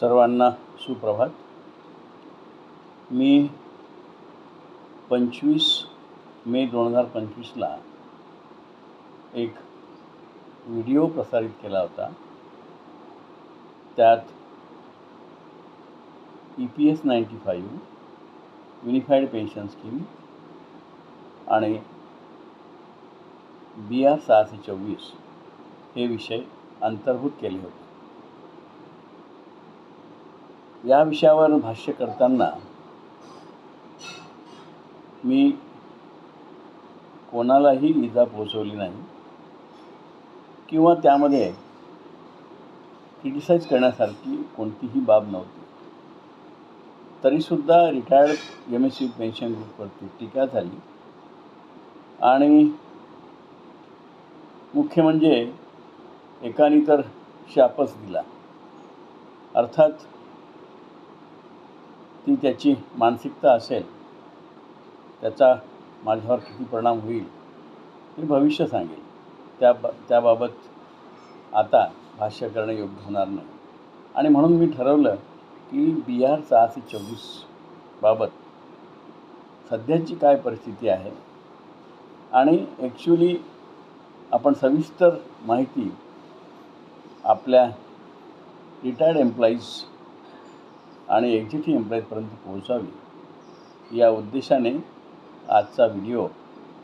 सर्वांना सुप्रभात. मी पंचवीस मे दोन हजार पंचवीसला एक व्हिडिओ प्रसारित केला होता. त्यात E P S ninety five unified pension scheme आणि बी आर सहाशे चोवीस हे विषय अंतर्भूत केले होते. या विषयावर भाष्य करताना मी कोणालाही इजा पोचवली नाही किंवा त्यामध्ये क्रिटिसाईज करण्यासारखी कोणतीही बाब नव्हती. तरीसुद्धा retired M S C pension ग्रुपवरती टीका झाली आणि मुख्य म्हणजे एकाने तर शापच दिला. अर्थात ती त्याची मानसिकता असेल त्याचा माझ्यावर किती परिणाम होईल हे भविष्य सांगेल. त्या त्याबाबत आता भाष्य करणं योग्य होणार नाही. आणि म्हणून मी ठरवलं की बी आर सहाशे चोवीस बाबत सध्याची काय परिस्थिती आहे आणि ॲक्च्युली आपण सविस्तर माहिती आपल्या रिटायर्ड एम्प्लॉईज आणि एक्झिटिव्ह एम्प्लॉईजपर्यंत पोहोचावी. या उद्देशाने आजचा व्हिडिओ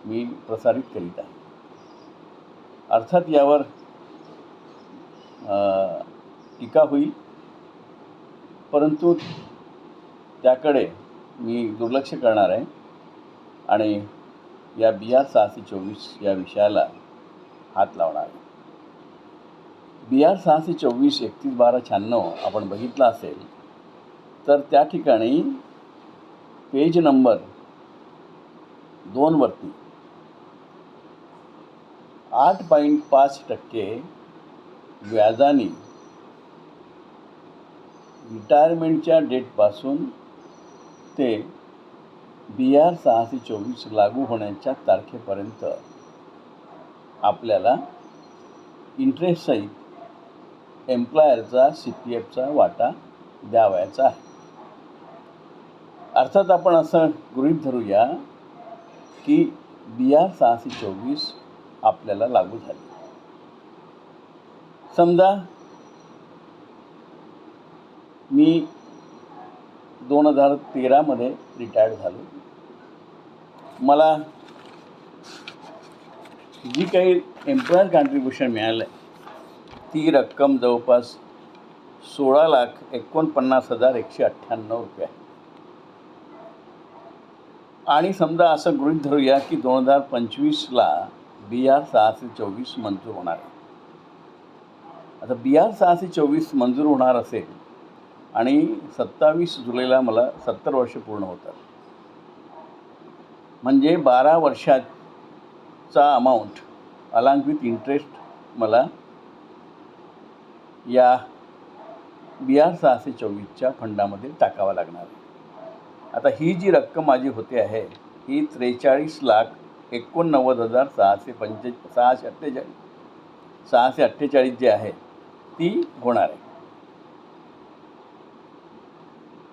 मी प्रसारित करीत आहे. अर्थात यावर टीका होईल. परंतु त्याकडे मी दुर्लक्ष करणार आहे आणि या बी आर सहाशे चोवीस या विषयाला हात लावणार आहे. बी आर सहाशे चोवीस एकतीस बारा शहाण्णव आपण बघितला असेल तर त्या ठिकाणी पेज नंबर दोनवरती आठ पॉईंट पाच टक्के व्याजाने रिटायरमेंटच्या डेटपासून ते बी आर सहाशे चोवीस लागू होण्याच्या तारखेपर्यंत आपल्याला इंटरेस्टसहित एम्प्लॉयरचा सी पी एफचा वाटा द्यावयाचा आहे. अर्थात आपण असं गृहीत धरूया की बी आर सहाशे चोवीस आपल्याला लागू झाली. समजा मी दोन हजार तेरामध्ये रिटायर्ड झालो. मला जी काही एम्प्लॉयर कॉन्ट्रीब्युशन मिळालं आहे ती रक्कम जवळपास सोळा लाख एकोणपन्नास हजार एकशे अठ्ठ्याण्णव रुपये आहे. आणि समजा असं गृहीत धरूया की दोन हजार पंचवीसला बी आर सहाशे चोवीस मंजूर होणार. आहे आता बी आर सहाशे चोवीस मंजूर होणार असेल आणि सत्तावीस जुलैला मला सत्तर वर्ष पूर्ण होतात. म्हणजे बारा वर्षाचा अमाऊंट अलॉंग विथ इंटरेस्ट मला या बी आर सहाशे चोवीसच्या फंडामध्ये टाकावा लागणार. आहे आता ही जी रक्कम माझी होते आहे ही त्रेचाळीस लाख एकोणनव्वद हजार सहाशे पंचे सहाशे अठ्ठेचाळीस सहाशे अठ्ठेचाळीस जी आहे ती होणार आहे.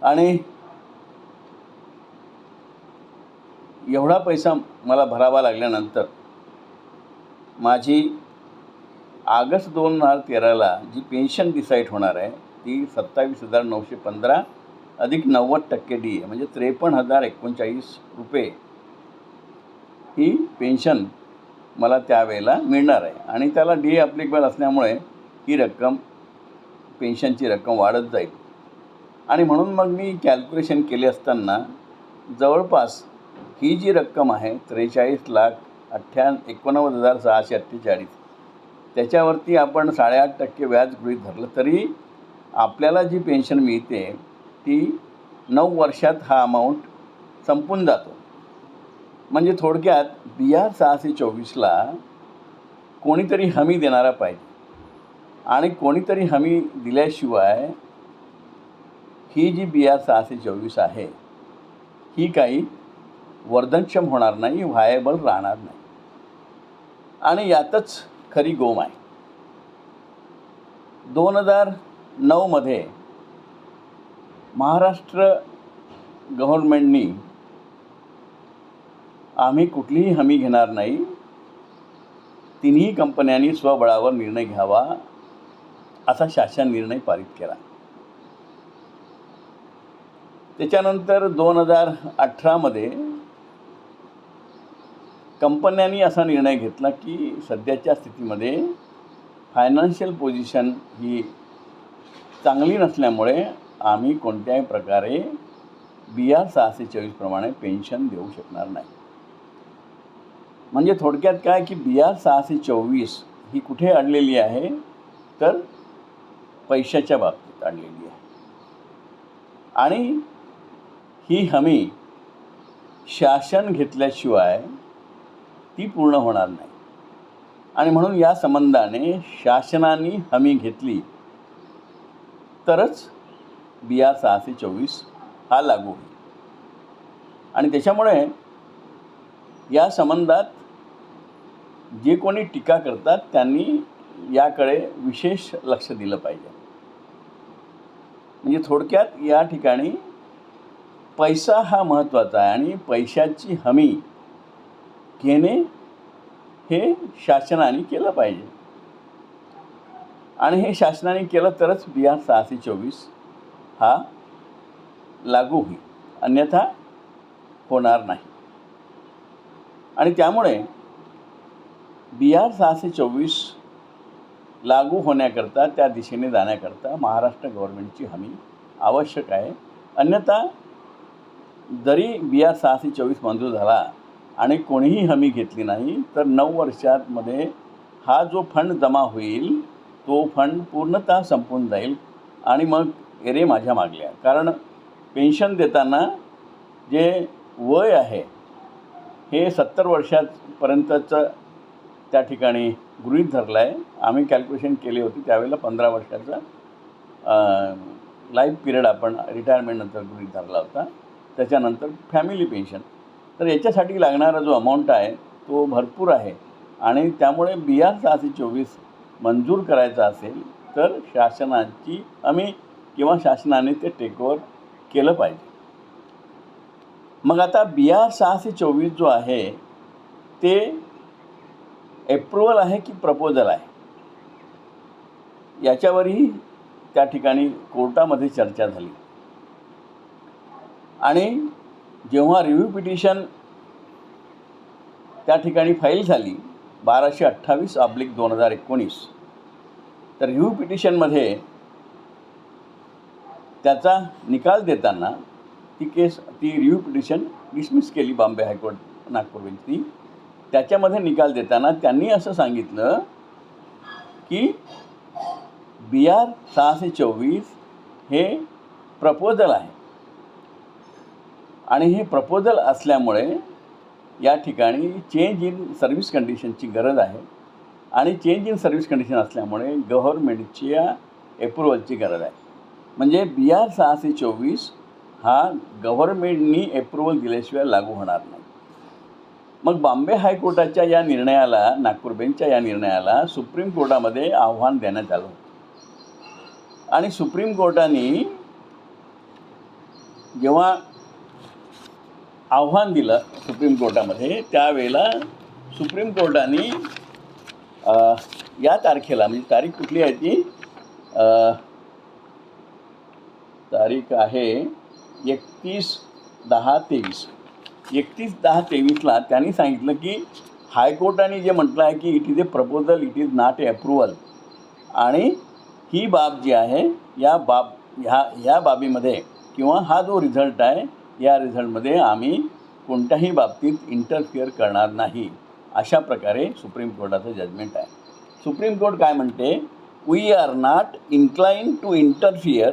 आणि एवढा पैसा मला भरावा लागल्यानंतर माझी ऑगस्ट दोन हजार तेराला जी पेन्शन डिसाईड होणार आहे ती सत्तावीस हजार नऊशे पंधरा अधिक नव्वद टक्के डी ए म्हणजे त्रेपन्न हजार एकोणचाळीस रुपये ही पेन्शन मला त्यावेळेला मिळणार आहे. आणि त्याला डी ए अप्लिकेबल असल्यामुळे ही रक्कम पेन्शनची रक्कम वाढत जाईल. आणि म्हणून मग मी कॅल्क्युलेशन केले असताना जवळपास ही जी रक्कम आहे त्रेचाळीस लाख अठ्ठ्या एकोणनव्वद हजार सहाशे अठ्ठेचाळीस त्याच्यावरती आपण साडेआठ टक्के व्याज गृहीत धरलं तरी आपल्याला जी पेन्शन मिळते ती नऊ वर्षात हा अमाऊंट संपून जातो. म्हणजे थोडक्यात बी आर सहाशे चोवीसला कोणीतरी हमी देणारा पाहिजे. आणि कोणीतरी हमी दिल्याशिवाय ही जी बी आर सहाशे चोवीस आहे ही काही वर्धनक्षम होणार नाही व्हायबल राहणार नाही. आणि यातच खरी गोम आहे. दोन हजार नऊमध्ये महाराष्ट्र गव्हर्मेंटनी आम्ही कुठलीही हमी घेणार नाही. तिन्ही कंपन्यांनी स्वबळावर निर्णय घ्यावा असा शासन निर्णय पारित केला. त्याच्यानंतर दोन हजार अठरामध्ये कंपन्यांनी असा निर्णय घेतला की सध्याच्या स्थितीमध्ये फायनान्शियल पोझिशन ही चांगली नसल्यामुळे आम्ही कोणत्याही प्रकारे बी आर सहाशे चोवीसप्रमाणे पेन्शन देऊ शकणार नाही. म्हणजे थोडक्यात काय की बी आर सहाशे चोवीस ही कुठे अडलेली आहे? तर पैशाच्या बाबतीत अडलेली आहे. आणि ही हमी शासन घेतल्याशिवाय ती पूर्ण होणार नाही. आणि म्हणून या संबंधाने शासनाने हमी घेतली तरच बी आर सहाशे चोवीस हा लागू होईल. आणि त्याच्यामुळे या संबंधात जे कोणी टीका करतात त्यांनी याकडे विशेष लक्ष दिलं पाहिजे. म्हणजे थोडक्यात या ठिकाणी पैसा हा महत्त्वाचा आहे आणि पैशाची हमी घेणे हे शासनाने केलं पाहिजे. आणि हे शासनाने केलं तरच बी आर सहाशे चोवीस हा लागू होईल. अन्यथा होणार नाही. आणि त्यामुळे बी आर सहाशे चोवीस लागू होण्याकरता त्या दिशेने जाण्याकरता महाराष्ट्र गव्हर्मेंटची हमी आवश्यक आहे. अन्यथा जरी बी आर सहाशे चोवीस मंजूर झाला आणि कोणीही हमी घेतली नाही तर नऊ वर्षांमध्ये हा जो फंड जमा होईल तो फंड पूर्णतः संपून जाईल आणि मग एरे माझ्या मागल्या. कारण पेन्शन देताना जे वय आहे हे सत्तर वर्षापर्यंतचं त्या ठिकाणी गृहीत धरलं आहे आम्ही कॅल्क्युलेशन केली होती त्यावेळेला पंधरा वर्षाचा लाईफ पिरियड आपण रिटायरमेंटनंतर गृहीत धरला होता. त्याच्यानंतर फॅमिली पेन्शन तर याच्यासाठी लागणारा जो अमाऊंट आहे तो भरपूर आहे. आणि त्यामुळे बी आर सहाशे चोवीस मंजूर करायचा असेल तर शासनाची आम्ही किंवा शासनाने ते टेकओव्हर केलं पाहिजे. मग आता बी आर सहाशे चोवीस जो आहे ते एप्रुवल आहे की प्रपोजल आहे? याच्यावरही त्या ठिकाणी कोर्टामध्ये चर्चा झाली. आणि जेव्हा रिव्ह्यू पिटिशन त्या ठिकाणी फाईल झाली बाराशे अठ्ठावीस ऑब्लिक दोन हजार एकोणीस तर रिव्ह्यू पिटिशनमध्ये त्याचा निकाल देताना ती केस ती रिव्ह्यू पिटिशन डिसमिस केली बॉम्बे हायकोर्ट नागपूर बेंचनी त्याच्यामध्ये निकाल देताना त्यांनी असं सांगितलं की बी आर सहाशे चोवीस हे प्रपोजल आहे. आणि हे प्रपोजल असल्यामुळे या ठिकाणी चेंज इन सर्व्हिस कंडिशनची गरज आहे. आणि चेंज इन सर्व्हिस कंडिशन असल्यामुळे गव्हर्मेंटच्या अप्रुव्हलची गरज आहे. म्हणजे बी आर सहाशे चोवीस हा गव्हर्मेंटनी अप्रुव्हल दिल्याशिवाय लागू होणार नाही. मग बॉम्बे हायकोर्टाच्या या निर्णयाला नागपूर बेंचच्या या निर्णयाला सुप्रीम कोर्टामध्ये आव्हान देण्यात आलं होतं. आणि सुप्रीम कोर्टाने जेव्हा आव्हान दिलं सुप्रीम कोर्टामध्ये त्यावेळेला सुप्रीम कोर्टाने या तारखेला म्हणजे तारीख कुठली आहे ती? तारीख आहे एकतीस दहा तेवीस. एकतीस दहा तेवीसला त्यांनी सांगितलं की हायकोर्टाने जे म्हटलं आहे की it is a proposal it is not a approval आणि ही बाब जी आहे या बाब ह्या ह्या बाबीमध्ये किंवा हा जो रिझल्ट आहे या रिझल्टमध्ये आम्ही कोणत्याही बाबतीत इंटरफिअर करणार नाही. अशा प्रकारे सुप्रीम कोर्टाचं जजमेंट आहे. सुप्रीम कोर्ट काय म्हणते? We are not incline to interfere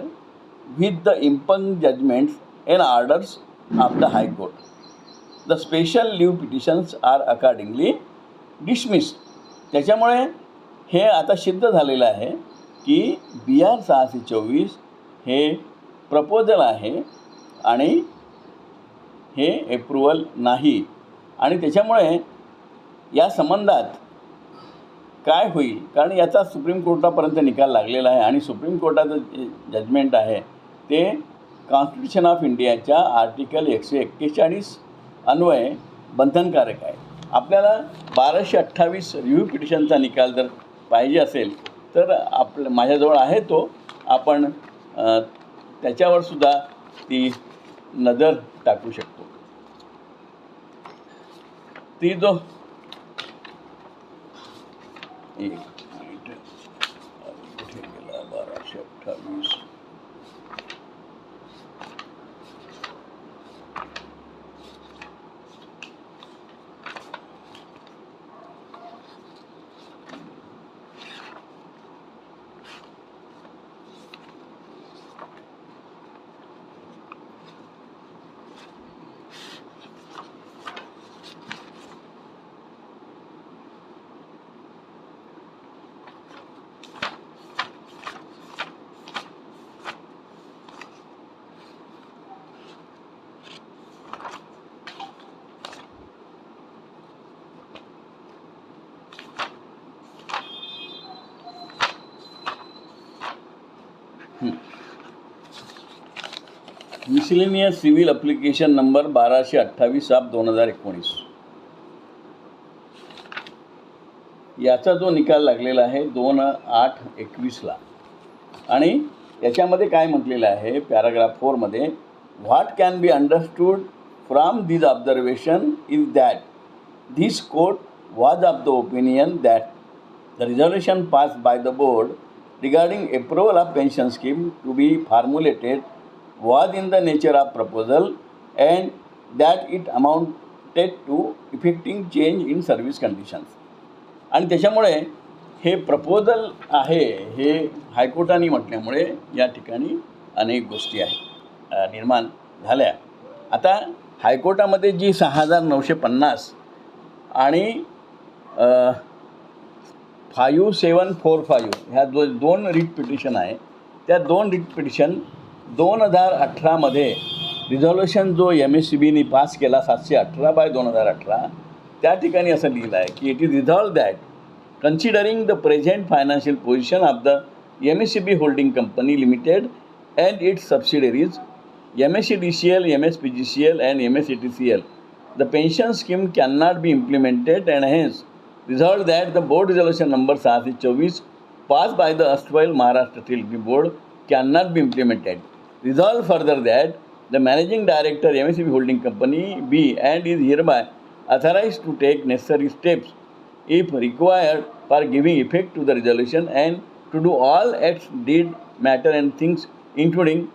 with the impugned judgments and orders of the high court the special leave petitions are accordingly dismissed त्याच्यामुळे हे आता सिद्ध झालेलं आहे की बी आर सहाशे चोवीस हे प्रपोजल आहे आणि हे एप्रुव्हल नाही. आणि त्याच्यामुळे या संबंधात काय होईल? कारण याचा सुप्रीम कोर्टापर्यंत निकाल लागलेला आहे आणि सुप्रीम कोर्टाचं जजमेंट आहे ते कॉन्स्टिट्यूशन ऑफ इंडियाच्या आर्टिकल एकशे एक्केचाळीस अन्वये बंधनकारक आहे आपल्याला बाराशे अठ्ठावीस रिव्ह्यू पिटिशनचा निकाल जर पाहिजे असेल तर आपलं माझ्याजवळ आहे तो. आपण त्याच्यावर सुद्धा ती नजर टाकू शकतो. ती जो एक मिनिट. गेला? बाराशे अठ्ठावीस. मिसलेनियस सिव्हिल अप्लिकेशन नंबर बाराशे अठ्ठावीस सात दोन हजार एकोणीस. याचा जो निकाल लागलेला आहे दोन आठ एकवीसला. आणि याच्यामध्ये काय म्हटलेलं आहे? पॅराग्राफ फोरमध्ये what can be understood from these observation is that this court was of the opinion that the reservation pass by the board regarding approval of pension scheme to be formulated was in the nature of proposal and that it amounted to effecting change in service conditions. आणि त्याच्यामुळे हे proposal आहे हे हायकोर्टाने म्हटल्यामुळे या ठिकाणी अनेक गोष्टी आहेत निर्माण झाल्या आता हायकोर्टामध्ये जी सहा हजार नऊशे पन्नास आणि फायू सेवन फोर फायू ह्या दो दोन रिट पिटिशन आहे त्या दोन रिट पिटिशन दोन हजार अठरामध्ये रिझॉल्युशन जो एम एस सी बीने पास केला सातशे अठरा बाय दोन हजार अठरा त्या ठिकाणी असं लिहिलं आहे की it is resolve that considering the present financial position of the M S C B holding company limited and its subsidiaries M S C D C L M S P G C L and M S C T C L the pension scheme can not be implemented and hence resolve that the board resolution number सहाशे चोवीस pass by the erstwhile Maharashtra Maharashtra board can not be implemented Resolved further that the managing director MSCB Holding Company B and is hereby authorized to take necessary steps if required for giving effect to the resolution and to do all acts, did, matter and things including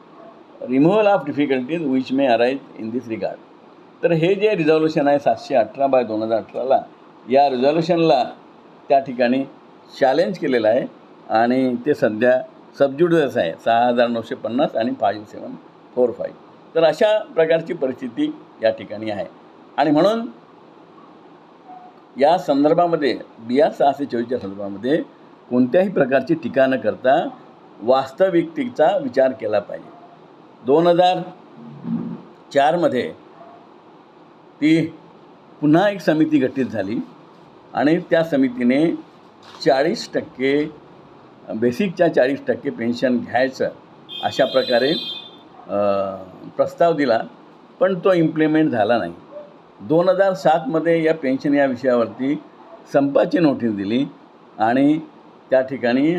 removal of difficulties which may arise in this regard. तर हे जे resolution आहे सातशे अठरा bye दोन हजार अठराला या रिझॉल्युशनला त्या ठिकाणी चॅलेंज केलेलं आहे आणि ते सध्या सबज्युडस आहे सहा हजार नऊशे पन्नास आणि फाईव्ह सेवन फोर फाईव्ह तर अशा प्रकारची परिस्थिती या ठिकाणी आहे. आणि म्हणून या संदर्भामध्ये बी आर सहाशे चोवीसच्या संदर्भामध्ये कोणत्याही प्रकारची टीका न करता वास्तविकतेचा विचार केला पाहिजे. दोन हजार चारमध्ये ती पुन्हा एक समिती गठीत झाली आणि त्या समितीने चाळीस टक्के बेसिकच्या चाळीस टक्के पेन्शन घ्यायचं अशा प्रकारे प्रस्ताव दिला पण तो इम्प्लिमेंट झाला नाही. दोन हजार सातमध्ये या पेन्शन या विषयावरती संपाची नोटीस दिली आणि त्या ठिकाणी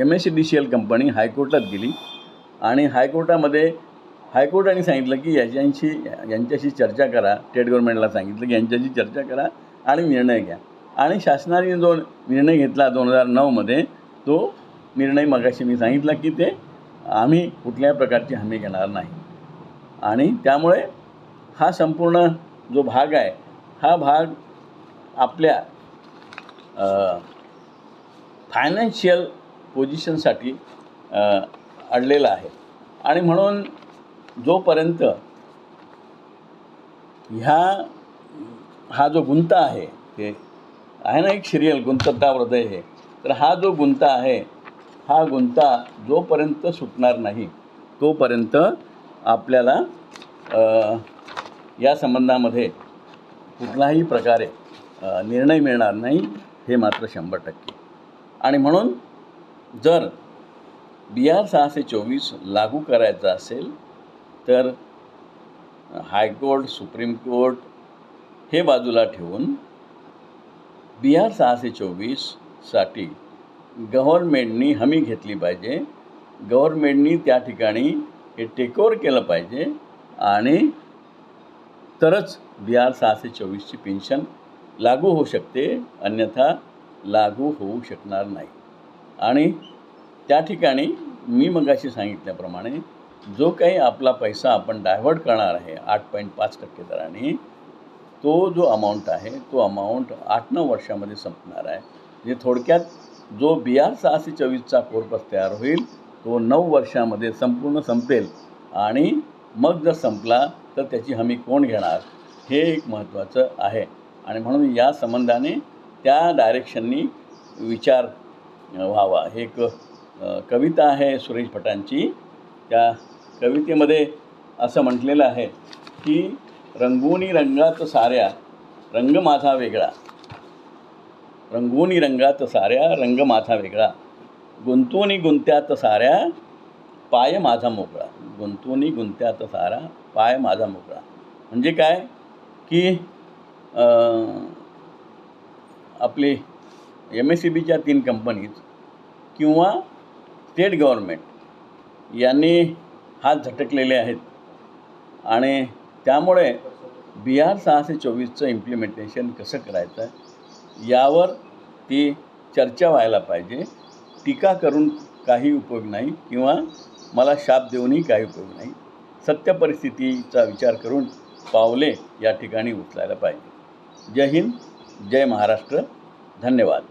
M S C D C L company हायकोर्टात गेली आणि हायकोर्टामध्ये हायकोर्टाने सांगितलं की याच्याशी यांच्याशी चर्चा करा स्टेट गव्हर्नमेंटला सांगितलं की यांच्याशी चर्चा करा आणि निर्णय घ्या. आणि शासनाने जो निर्णय घेतला दोन हजार नऊमध्ये तो निर्णय मगाशी मी सांगितला की ते आम्ही कुठल्याही प्रकारची हमी घेणार नाही. आणि त्यामुळे हा संपूर्ण जो भाग आहे हा भाग आपल्या फायनान्शियल पोझिशनसाठी अडलेला आहे. आणि म्हणून जोपर्यंत ह्या हा जो गुंता आहे ते आहे ना एक सिरियल गुंतता हृदय हे. तर हा जो गुंता आहे हा गुंता जोपर्यंत सुटणार नाही तोपर्यंत आपल्याला या संबंधामध्ये कुठलाही प्रकारे निर्णय मिळणार नाही हे मात्र शंभर टक्के. आणि म्हणून जर बी आर सहाशे चोवीस लागू करायचं असेल तर हायकोर्ट सुप्रीम कोर्ट हे बाजूला ठेवून बी आर सहाशे चोवीससाठी गव्हर्मेंटनी हमी घेतली पाहिजे. गव्हर्मेंटनी त्या ठिकाणी हे टेकओवर केलं पाहिजे आणि तरच बी आर सहाशे चोवीसची पेन्शन लागू होऊ शकते अन्यथा लागू होऊ शकणार नाही. आणि त्या ठिकाणी मी मगाशी सांगितल्याप्रमाणे जो काही आपला पैसा आपण डायव्हर्ट करणार आहे आठ पॉईंट पाच टक्के दराने तो जो अमाऊंट आहे तो अमाऊंट आठ नऊ वर्षामध्ये संपणार आहे. म्हणजे थोडक्यात जो बी आर सहाशे चोवीसचा कोर्पस तयार होईल तो नऊ वर्षामध्ये संपूर्ण संपेल. आणि मग जर संपला तर त्याची हमी कोण घेणार? हे एक महत्त्वाचं आहे. आणि म्हणून या संबंधाने त्या डायरेक्शननी विचार व्हावा. हे एक कविता आहे सुरेश भटांची. त्या कवितेमध्ये असं म्हटलेलं आहे की रंगोनी रंगात साऱ्या रंग माझा वेगळा. रंगोनी रंगात साऱ्या रंग माझा वेगळा. गुंतवणी गुंत्यात साऱ्या पाय माझा मोकळा. गुंतवणी गुंत्यात सारा पाय माझा मोकळा. म्हणजे काय? की आपले आपली एम एस सी बीच्या तीन कंपनीज किंवा स्टेट गव्हर्मेंट यांनी हात झटकलेले आहेत. आणि त्यामुळे बी आर सहाशे चोवीसचं इम्प्लिमेंटेशन कसं करायचं यावर ती चर्चा व्हायला पाहिजे. टीका करून काही उपयोग नाही किंवा मला शाप देऊनही काही उपयोग नाही. सत्य परिस्थितीचा विचार करून पावले या ठिकाणी उचलायला पाहिजे. जय हिंद जय महाराष्ट्र. धन्यवाद.